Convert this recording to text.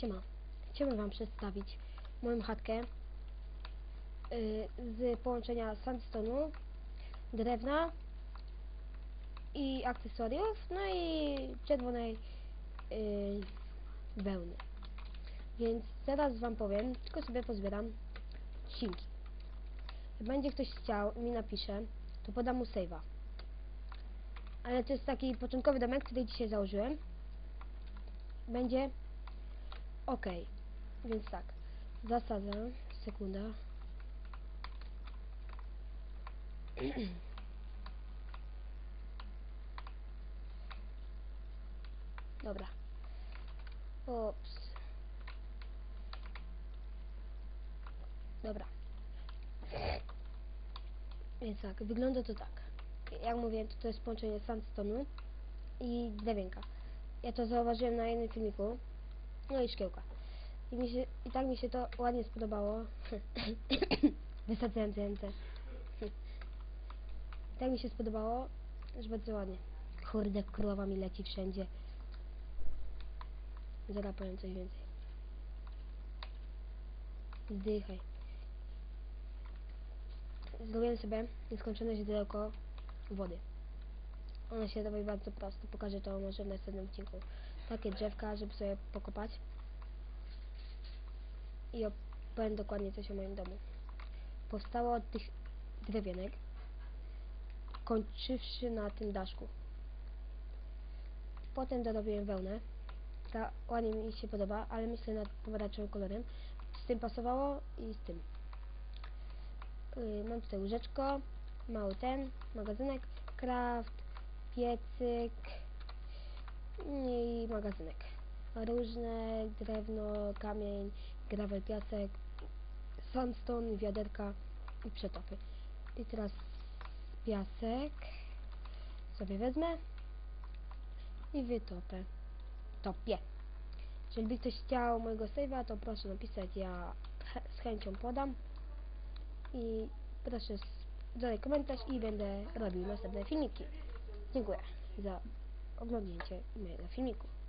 Siema. Chciałbym Wam przedstawić moją chatkę y, z połączenia sandstone'u, drewna i akcesoriów, no i czerwonej y, wełny. Więc zaraz Wam powiem, tylko sobie pozbieram odcinki. Będzie ktoś chciał mi napisze, to podam mu save'a. Ale to jest taki początkowy domek, który dzisiaj założyłem. Będzie ok. Więc tak. Zasadzę. Sekunda. Dobra. Ops. Dobra. Więc tak, wygląda to tak. Jak mówię, to, to jest połączenie sandstone'u i drewienka. Ja to zauważyłem na jednym filmiku. No i szkiełka. I, mi się, I tak mi się to ładnie spodobało. Wysadzałem TNT. tak mi się spodobało, że bardzo ładnie. Kurde, królowa mi leci wszędzie. Zaraz powiem coś więcej. Zdychaj. Zrobiłem sobie nieskończone źródełko wody. Ono się robi bardzo prosto. Pokażę to może w następnym odcinku. Takie drzewka, żeby sobie pokopać. I opowiem dokładnie coś o moim domu. Powstało od tych drewienek, kończywszy na tym daszku. Potem dorobiłem wełnę. Ta ładnie mi się podoba, ale myślę nad pomarańczowym kolorem. Z tym pasowało i z tym. Yy, mam tutaj łóżeczko, mały ten, magazynek, kraft, piecyk magazynek. Różne drewno, kamień, gravel, piasek, sandstone, wiaderka i przetopy. I teraz piasek sobie wezmę i wytopę. Topię. Jeżeli by ktoś chciał mojego save'a, to proszę napisać, ja z chęcią podam. I proszę zadaj komentarz i będę robił następne filmiki. Dziękuję za oglądnięcie mojego filmiku.